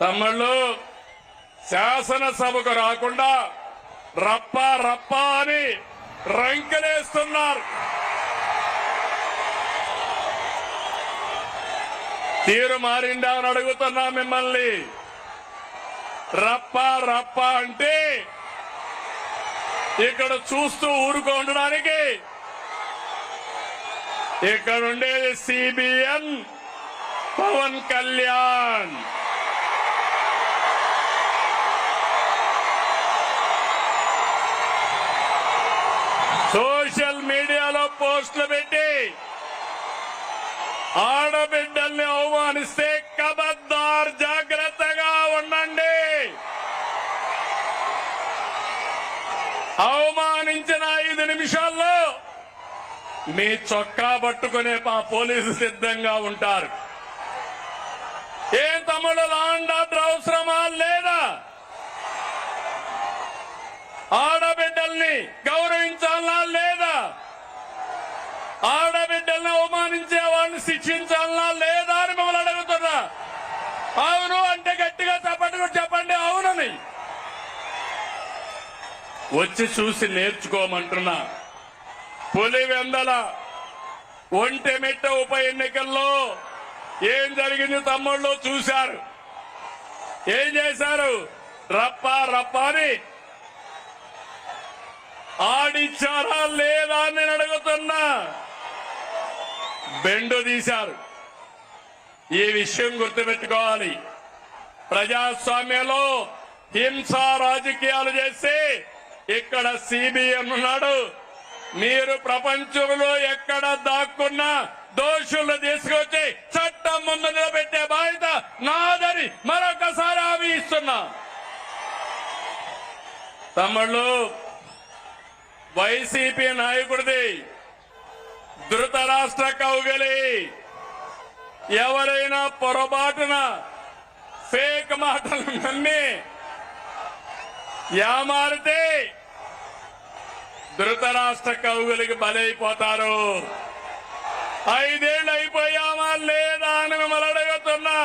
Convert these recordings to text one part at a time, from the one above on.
తమ్ముళ్ళు శాసనసభకు రాకుండా రప్ప రప్ప అని రంకెలేస్తున్నారు. తీరు మారిందా అని అడుగుతున్నా మిమ్మల్ని. రప్ప రప్ప అంటే ఇక్కడ చూస్తూ ఊరుకో ఉండడానికి. ఇక్కడ ఉండేది సిబిఎన్ పవన్ కళ్యాణ్. సోషల్ మీడియాలో పోస్టులు పెట్టి ఆడబిడ్డల్ని అవమానిస్తే కబద్దార్ జాగ్రత్తగా ఉండండి. అవమానించిన ఐదు నిమిషాల్లో మీ చొక్కా పట్టుకునే మా పోలీసు సిద్ధంగా ఉంటారు. ఏం తమ్ముడు లాండ్ ఆర్డర్ అవసరమా? లేదా? ఆడబిడ్డల్ని గౌరవించాలా లేదా? ఆడబిడ్డల్ని అవమానించే వాళ్ళని శిక్షించాలా లేదా అని మిమ్మల్ని అడుగుతున్నా. అవును అంటే గట్టిగా చెప్పండి కూడా చెప్పండి అవునని. వచ్చి చూసి నేర్చుకోమంటున్నా. పులివెందల ఒంటెమిట్ట ఉప ఎన్నికల్లో ఏం జరిగింది తమ్ముళ్ళు చూశారు. ఏం చేశారు? రప్ప రప్ప అని ఆడిచ్చారా లేదా అని నేను అడుగుతున్నా. బెండు తీశారు. ఈ విషయం గుర్తుపెట్టుకోవాలి. ప్రజాస్వామ్యంలో హింస రాజకీయాలు చేస్తే ఇక్కడ సిబిఎం ఉన్నాడు. మీరు ప్రపంచంలో ఎక్కడ దాక్కున్నా దోషులు తీసుకొచ్చి చట్టం ముందు నిలబెట్టే బాధ్యత నాదని మరొకసారి హామీ ఇస్తున్నా. తమ్ముళ్ళు వైసీపీ నాయకుడిది ధృతరాష్ట్ర కౌగలి. ఎవరైనా పొరపాటున ఫేక్ మాటలు నమ్మి యామారితే ధృతరాష్ట్ర కౌగులికి బలైపోతారు. ఐదేళ్ళు అయిపోయామా లేదా అని మిమ్మల్ని అడుగుతున్నా.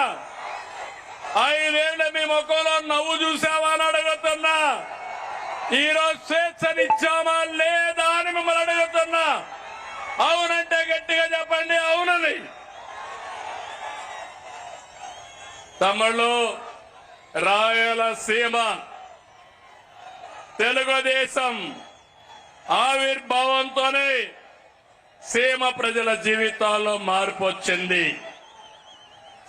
ఐదేళ్ళు మీ ముఖంలో నవ్వు చూసావా అని అడుగుతున్నా. ఈరోజు స్వేచ్ఛనిచ్చామా లేదా అని మిమ్మల్ని అడుగుతున్నా. అవునంటే గట్టిగా చెప్పండి అవునది. తమిళ రాయలసీమ తెలుగుదేశం ఆవిర్భావంతోనే సీమ ప్రజల జీవితాల్లో మార్పు వచ్చింది.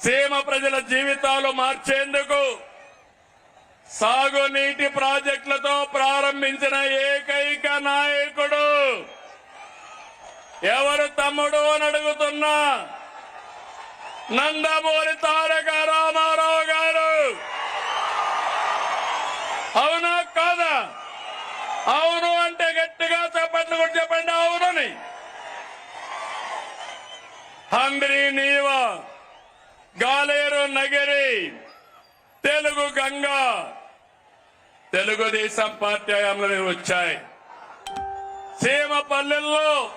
సీమ ప్రజల జీవితాలు మార్చేందుకు సాగునీటి ప్రాజెక్టులతో ప్రారంభించిన ఏకైక నాయకుడు ఎవరు తమ్ముడు అని అడుగుతున్నా నందమూరి తారక రామారావు గారు. అవునా కాదా? అవును అంటే గట్టిగా చెప్పట్లు కూడా చెప్పండి అవునని. హంద్రి నీవ గాలేరు నగరి. తెలుగు గంగ. తెలుగుదేశం పార్టీ హయాంలో వచ్చాయి. సీమ పల్లెల్లో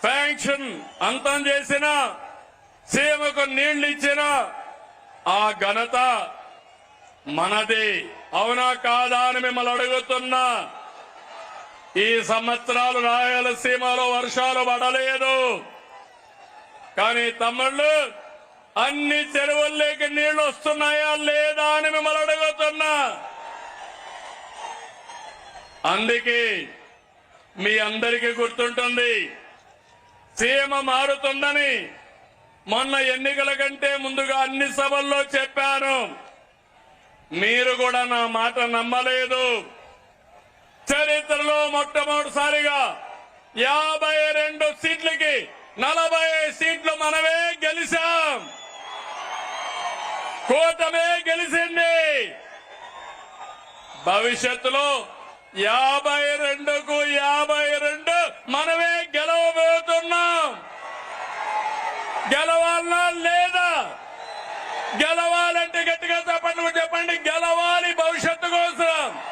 ఫ్యాంక్షన్ అంతం చేసిన సీమకు నీళ్ళు ఇచ్చిన ఆ ఘనత మనది. అవునా కాదా అని మిమ్మల్ని అడుగుతున్నా. ఈ సంవత్సరాలు రాయలసీమలో వర్షాలు పడలేదు. కానీ తమ్ముళ్ళు అన్ని చెరువుల్లోకి నీళ్ళు వస్తున్నాయా లేదా అని మిమ్మల్ని అడుగుతున్నా. అందుకే మీ అందరికీ గుర్తుంటుంది సీమ మారుతుందని మొన్న ఎన్నికల కంటే ముందుగా అన్ని సభల్లో చెప్పాను. మీరు కూడా నా మాట నమ్మలేదు. చరిత్రలో మొట్టమొదటిసారిగా యాభై రెండు సీట్లకి నలభై సీట్లు మనమే గెలిచి. కూటమే గెలిచింది. భవిష్యత్తులో యాభై రెండుకు యాభై రెండు మనమే గెలవబోతున్నాం. గెలవాలనా లేదా? గెలవాలంటే గట్టిగా చెప్పండి చెప్పండి. గెలవాలి భవిష్యత్తు కోసం.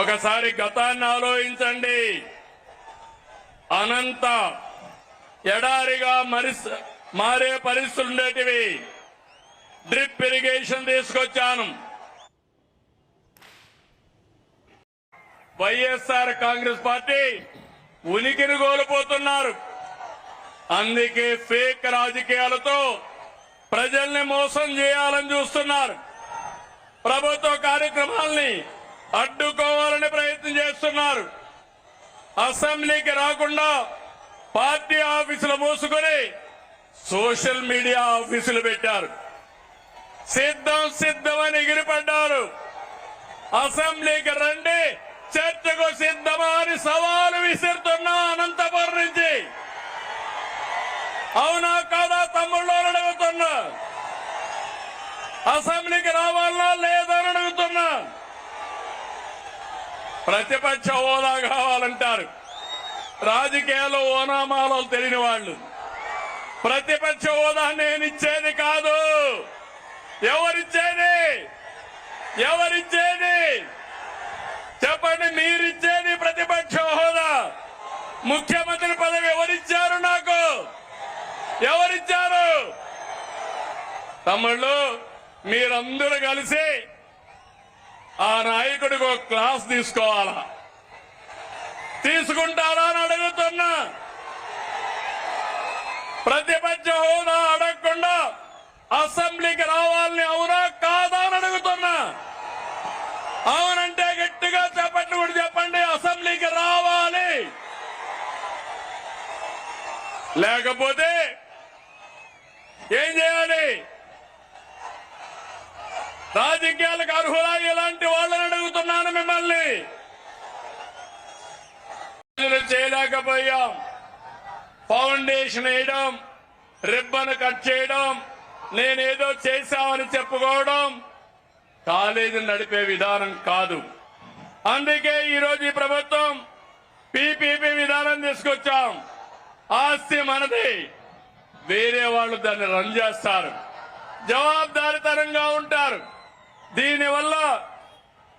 ఒకసారి గతాన్ని ఆలోచించండి. అనంత ఎడారిగా మరి మారే పరిస్థితులు ఉండేటివి. డ్రిప్ ఇరిగేషన్ తీసుకొచ్చాను. వైఎస్ఆర్ కాంగ్రెస్ పార్టీ ఉనికిని కోల్పోతున్నారు. అందుకే ఫేక్ రాజకీయాలతో ప్రజల్ని మోసం చేయాలని చూస్తున్నారు. ప్రభుత్వ కార్యక్రమాల్ని అడ్డుకోవాలని ప్రయత్నం చేస్తున్నారు. అసెంబ్లీకి రాకుండా పార్టీ ఆఫీసులు మూసుకొని సోషల్ మీడియా ఆఫీసులు పెట్టారు. సిద్ధం సిద్ధమని ఎగిరిపడ్డారు. అసెంబ్లీకి రండి చర్చకు సిద్ధమా అని సవాలు విసురుతున్నా అనంతపురం నుంచి. అవునా కాదా తమ్ముళ్ళు అని అడుగుతున్నా. అసెంబ్లీకి రావాలా లేదని అడుగుతున్నా. ప్రతిపక్ష హోదా కావాలంటారు. రాజకీయాలు ఓనామాలు తెలియని వాళ్ళు. ప్రతిపక్ష హోదా నేను ఇచ్చేది కాదు. ఎవరిచ్చేది? ఎవరిచ్చేది? చెప్పండి మీరిచ్చేది ప్రతిపక్ష హోదా? ముఖ్యమంత్రి పదవి ఎవరిచ్చారు నాకు? ఎవరిచ్చారు? తమ్ముళ్ళు మీరందరూ కలిసి ఆ నాయకుడికి ఒక క్లాస్ తీసుకోవాలా? తీసుకుంటారా అని అడుగుతున్నా. ప్రతిపక్ష హోదా అడగకుండా అసెంబ్లీకి రావాలని అవునా కాదా అని అడుగుతున్నా. అవునంటే గట్టిగా చెప్పండి కూడా చెప్పండి. అసెంబ్లీకి రావాలి. లేకపోతే ఏం చేయాలి? రాజకీయాలకు అర్హులా? ఇలాంటి వాళ్ళని అడుగుతున్నాను మిమ్మల్ని పనులు చేయలేకపోయాం ఫౌండేషన్ వేయడం రిబ్బన్ కట్ చేయడం నేనేదో చేశామని చెప్పుకోవడం కాలేజీ నడిపే విధానం కాదు. అందుకే ఈరోజు ఈ ప్రభుత్వం పీపీపీ విధానం తీసుకొచ్చాం. ఆస్తి మనది. వేరే వాళ్ళు దాన్ని రన్ చేస్తారు. జవాబుదారితనంగా ఉంటారు. దీనివల్ల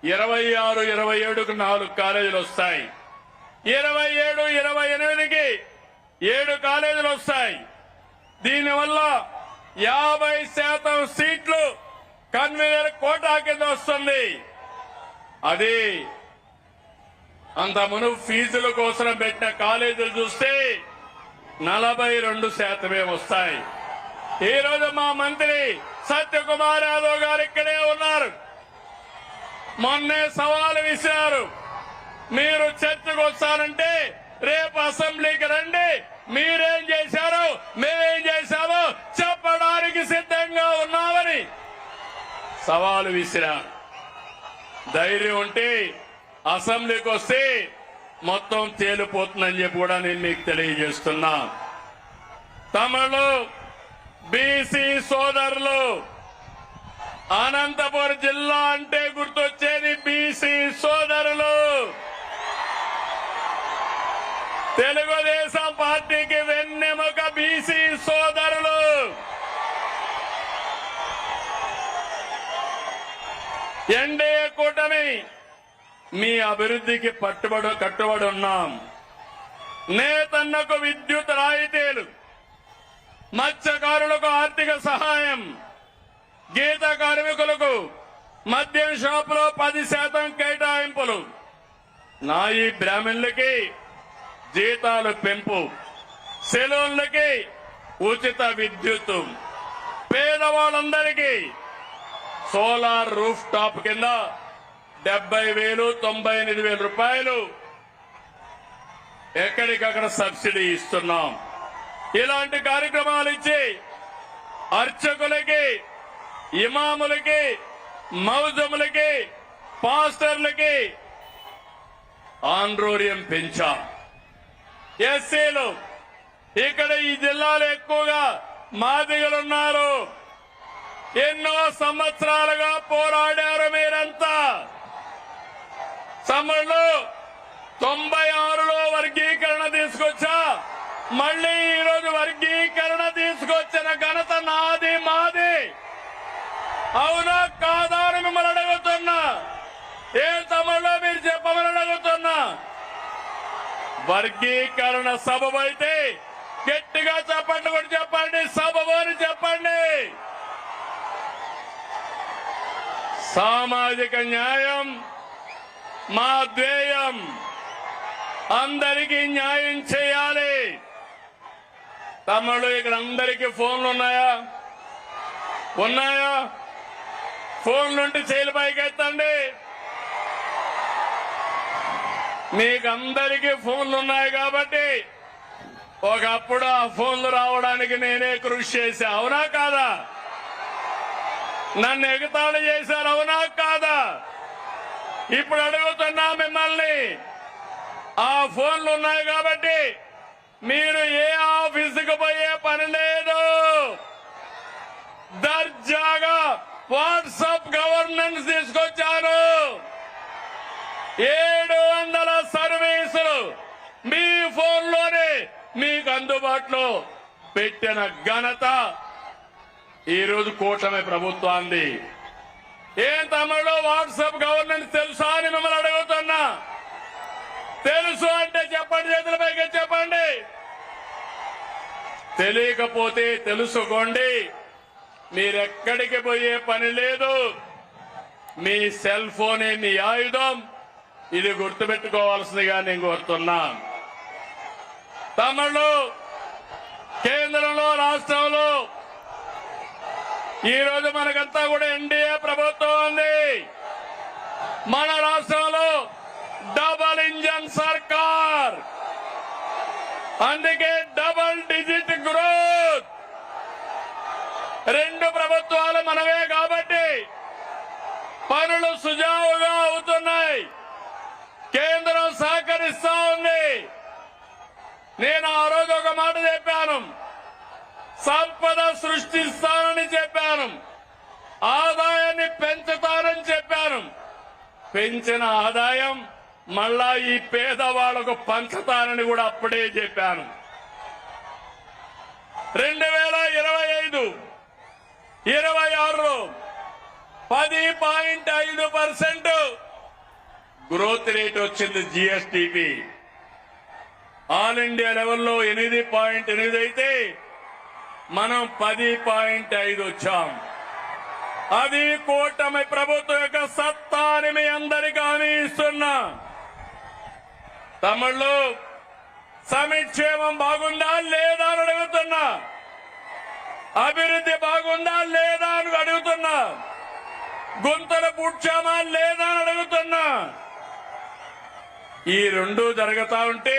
ఇరవై ఆరు ఇరవై ఏడుకు నాలుగు కాలేజీలు వస్తాయి. ఇరవై ఏడు ఇరవై ఎనిమిదికి ఏడు కాలేజీలు వస్తాయి. దీనివల్ల యాభై శాతం సీట్లు కన్వీనర్ కోటా కింద వస్తుంది. అది అంత మునుపు ఫీజుల కోసం పెట్టిన కాలేజీలు చూస్తే నలభై రెండు శాతమే వస్తాయి. ఈ రోజు మా మంత్రి సత్యకుమార్ యాదవ్ గారు ఇక్కడే ఉన్నారు. మొన్నే సవాలు విసిరారు. మీరు చర్చకు వస్తారంటే రేపు అసెంబ్లీకి రండి. మీరేం చేశారు మేమేం చేశామో చెప్పడానికి సిద్ధంగా ఉన్నామని సవాలు విసిరా. ధైర్యం ఉంటే అసెంబ్లీకి వస్తే మొత్తం తేలిపోతుందని చెప్పి కూడా నేను మీకు తెలియజేస్తున్నా. తమిళ బీసీ సోదరులు అనంతపురం జిల్లా అంటే గుర్తొచ్చేది బీసీ సోదరులు. తెలుగుదేశం పార్టీకి వెన్నెముక బీసీ సోదరులు. ఎన్డీఏ కూటమి మీ అభివృద్ధికి పట్టుబడి కట్టుబడి ఉన్నాం. నేతన్నకు విద్యుత్ రాయితీలు మత్స్యకారులకు ఆర్థిక సహాయం గీత కార్మికులకు మద్యం షాపులో పది శాతం కేటాయింపులు. నా ఈ బ్రాహ్మణులకి జీతాలు పెంపు సెలూన్లకి ఉచిత విద్యుత్ పేదవాళ్ళందరికీ సోలార్ రూఫ్ టాప్ కింద డెబ్బై వేలు తొంభై ఎనిమిది వేల రూపాయలు ఎక్కడికక్కడ సబ్సిడీ ఇస్తున్నాం. ఇలాంటి కార్యక్రమాలు ఇచ్చి అర్చకులకి ఇమాములకి మౌజములకి పాస్టర్లకి ఆండ్రోరియం పెంచాం. ఎస్సీలు ఇక్కడ ఈ జిల్లాలో ఎక్కువగా మాదిగలున్నారు. ఎన్నో సంవత్సరాలుగా పోరాడారు మీరంతా. తమిళ్ళు తొంభై ఆరులో వర్గీకరణ తీసుకొచ్చా? మళ్ళీ ఈరోజు వర్గీకరణ తీసుకొచ్చిన ఘనత నాది మాది. అవునా కాదా అని మిమ్మల్ని అడుగుతున్నా. ఏ తమిళలో మీరు చెప్పమని అడుగుతున్నా. వర్గీకరణ సబబైతే గట్టిగా చెప్పండి కూడా చెప్పండి సభని చెప్పండి. సామాజిక న్యాయం మా ధ్యేయం. అందరికీ న్యాయం చేయాలి. తమ్ముడు ఇక్కడ అందరికీ ఫోన్లు ఉన్నాయా? ఉన్నాయా? ఫోన్లుంటే చేయలు పైకి ఎత్తండి మీకందరికీ ఫోన్లు ఉన్నాయి కాబట్టి ఒకప్పుడు ఆ ఫోన్లు రావడానికి నేనే కృషి చేశా. అవునా కాదా? నన్ను ఎగతాళి చేశారు అవునా కాదా? ఇప్పుడు అడుగుతున్నా మిమ్మల్ని ఆ ఫోన్లు ఉన్నాయి కాబట్టి మీరు ఏ ఆఫీసుకు పోయే పని లేదు. దర్జాగా వాట్సాప్ గవర్నెన్స్ తీసుకొచ్చాను. ఏడు వందల సర్వీసులు మీ ఫోన్లోనే మీకు అందుబాటులో పెట్టిన ఘనత ఈరోజు కూటమి ప్రభుత్వాన్ని ఏం తమిళలో వాట్సాప్ గవర్నెన్స్ తెలుసా అని మిమ్మల్ని అడుగుతున్నా. తెలుసు అంటే చెప్పండి చేతులపైకి చెప్పండి. తెలియకపోతే తెలుసుకోండి. మీరెక్కడికి పోయే పని లేదు. మీ సెల్ ఫోనే మీ ఆయుధం. ఇది గుర్తుపెట్టుకోవాల్సిందిగా నేను కోరుతున్నా. తమిళు కేంద్రంలో రాష్ట్రంలో ఈ రోజు మనకంతా కూడా ఎన్డీఏ ప్రభుత్వం ఉంది. మన రాష్ట్రంలో డబల్ ఇంజన్ సర్కార్. అందుకే డబల్ డిజిట్ గ్రోత్. రెండు ప్రభుత్వాలు మనవే కాబట్టి పనులు సుజావుగా అవుతున్నాయి. సహకరిస్తా ఉంది. నేను ఆ రోజు ఒక మాట చెప్పాను. సంపద సృష్టిస్తానని చెప్పాను. ఆదాయాన్ని పెంచుతానని చెప్పాను. పెంచిన ఆదాయం మళ్ళా ఈ పేదవాళ్ళకు పంచుతానని కూడా అప్పుడే చెప్పాను. రెండు వేల ఇరవై ఐదు ఇరవై ఆరులో పది పాయింట్ ఐదు పర్సెంట్ గ్రోత్ రేట్ వచ్చింది జిఎస్టిపి. ఆల్ ఇండియా లెవెల్లో ఎనిమిది పాయింట్ ఎనిమిది అయితే మనం పది పాయింట్ ఐదు వచ్చాం. అది కూటమి ప్రభుత్వం యొక్క సత్తా అని మీ అందరికీ హామీ ఇస్తున్నా. తమిళ్ళు సమిక్షేమం బాగుందా లేదా అని అడుగుతున్నా. అభివృద్ధి బాగుందా లేదా అని అడుగుతున్నా. గుంతలు పుడ్చామా లేదా అని అడుగుతున్నా. ఈ రెండు జరుగుతా ఉంటే